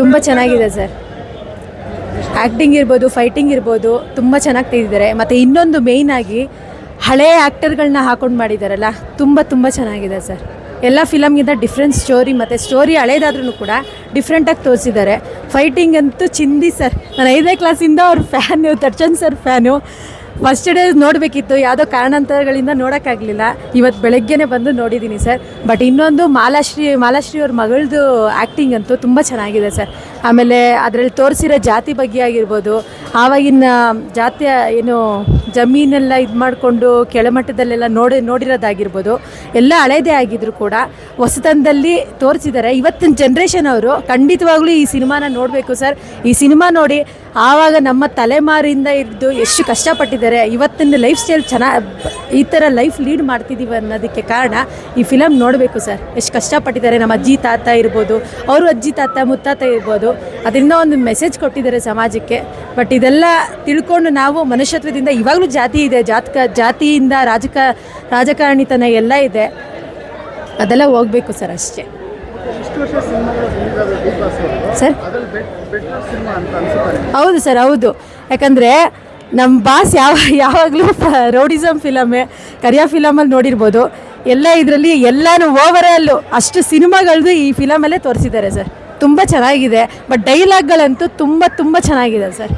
ತುಂಬ ಚೆನ್ನಾಗಿದೆ sir. Acting ಇರ್ಬೋದು ಫೈಟಿಂಗ್ ಇರ್ಬೋದು, ತುಂಬ ಚೆನ್ನಾಗಿ ತೆಗೆದಿದ್ದಾರೆ. ಮತ್ತು ಇನ್ನೊಂದು ಮೇಯ್ನಾಗಿ ಹಳೆಯ ಆ್ಯಕ್ಟರ್ಗಳನ್ನ ಹಾಕೊಂಡು ಮಾಡಿದ್ದಾರಲ್ಲ ತುಂಬ ತುಂಬ ಚೆನ್ನಾಗಿದೆ ಸರ್. ಎಲ್ಲ ಫಿಲಮ್ಗಿಂತ ಡಿಫ್ರೆಂಟ್ ಸ್ಟೋರಿ ಮತ್ತು ಸ್ಟೋರಿ ಹಳೇದಾದ್ರೂ ಕೂಡ ಡಿಫ್ರೆಂಟಾಗಿ ತೋರಿಸಿದ್ದಾರೆ. ಫೈಟಿಂಗ್ ಅಂತೂ ಚಿಂದಿ ಸರ್. ನಾನು ಐದನೇ ಕ್ಲಾಸಿಂದ ಅವ್ರ fan Darshan sir fan first day ನೋಡಬೇಕಿತ್ತು, ಯಾವುದೋ ಕಾರಣಾಂತರಗಳಿಂದ ನೋಡೋಕ್ಕಾಗಲಿಲ್ಲ. ಇವತ್ತು ಬೆಳಗ್ಗೆನೇ ಬಂದು ನೋಡಿದ್ದೀನಿ ಸರ್. ಬಟ್ ಇನ್ನೊಂದು ಮಾಲಾಶ್ರೀ ಮಾಲಾಶ್ರೀ ಅವ್ರ ಮಗಳದು ಆ್ಯಕ್ಟಿಂಗ್ ಅಂತೂ ತುಂಬ ಚೆನ್ನಾಗಿದೆ ಸರ್. ಆಮೇಲೆ ಅದರಲ್ಲಿ ತೋರಿಸಿರೋ ಜಾತಿ ಬಗ್ಗೆ ಆಗಿರ್ಬೋದು, ಆವಾಗಿನ ಜಾತಿಯ ಏನು ಜಮೀನೆಲ್ಲ ಇದು ಮಾಡಿಕೊಂಡು ಕೆಳಮಟ್ಟದಲ್ಲೆಲ್ಲ ನೋಡಿ, ನೋಡಿರೋದಾಗಿರ್ಬೋದು. ಎಲ್ಲ ಹಳೇದೇ ಆಗಿದ್ರು ಕೂಡ. ಹೊಸತನದಲ್ಲಿ ತೋರಿಸಿದ್ದಾರೆ ಇವತ್ತಿನ ಜನ್ರೇಷನ್ ಅವರು ಖಂಡಿತವಾಗ್ಲೂ ಈ ಸಿನಿಮಾನ ನೋಡಬೇಕು ಸರ್. ಈ ಸಿನಿಮಾ ನೋಡಿ ಆವಾಗ ನಮ್ಮ ತಲೆಮಾರಿಂದ ಇದ್ದು ಎಷ್ಟು ಕಷ್ಟಪಟ್ಟಿದ್ದಾರೆ. ಇವತ್ತಿನ ಲೈಫ್ ಸ್ಟೈಲ್ ಚೆನ್ನಾಗಿ ಈ ಥರ ಲೈಫ್ ಲೀಡ್ ಮಾಡ್ತಿದ್ದೀವಿ ಅನ್ನೋದಕ್ಕೆ ಕಾರಣ ಈ ಫಿಲಮ್ ನೋಡಬೇಕು ಸರ್ ಎಷ್ಟು ಕಷ್ಟಪಟ್ಟಿದ್ದಾರೆ. ನಮ್ಮ ಅಜ್ಜಿ ತಾತ ಇರ್ಬೋದು ಅವರು ಅಜ್ಜಿ ತಾತ ಮುತ್ತಾತ ಇರ್ಬೋದು. ಅದರಿಂದ ಒಂದು ಮೆಸೇಜ್ ಕೊಟ್ಟಿದ್ದಾರೆ ಸಮಾಜಕ್ಕೆ. ಬಟ್ ಇದೆಲ್ಲ ತಿಳ್ಕೊಂಡು ನಾವು ಮನುಷ್ಯತ್ವದಿಂದ ಇವಾಗಲೂ ಜಾತಿ ಇದೆ. ಜಾತಕ ಜಾತಿಯಿಂದ ರಾಜಕ ರಾಜಕಾರಣಿತನ ಎಲ್ಲ ಇದೆ. ಅದೆಲ್ಲ ಹೋಗಬೇಕು ಸರ್ ಅಷ್ಟೇ. ಸರ್? ಹೌದು ಸರ್ ಹೌದು. ಯಾಕಂದರೆ ನಮ್ಮ ಬಾಸ್ ಯಾವ, ಯಾವಾಗಲೂ ರೌಡಿಸಮ್ ಫಿಲಮೇ ಕರಿಯಾ ಫಿಲಮಲ್ಲಿ ನೋಡಿರ್ಬೋದು. ಎಲ್ಲ ಇದರಲ್ಲಿ ಎಲ್ಲನೂ ಓವರಲ್ಲು ಅಷ್ಟು ಸಿನಿಮಾಗಳದ್ದು ಈ ಫಿಲಮಲ್ಲೇ ತೋರಿಸಿದ್ದಾರೆ ಸರ್ ತುಂಬ ಚೆನ್ನಾಗಿದೆ ಬಟ್ ಡೈಲಾಗ್ಗಳಂತೂ ತುಂಬ ತುಂಬ ಚೆನ್ನಾಗಿದೆ ಸರ್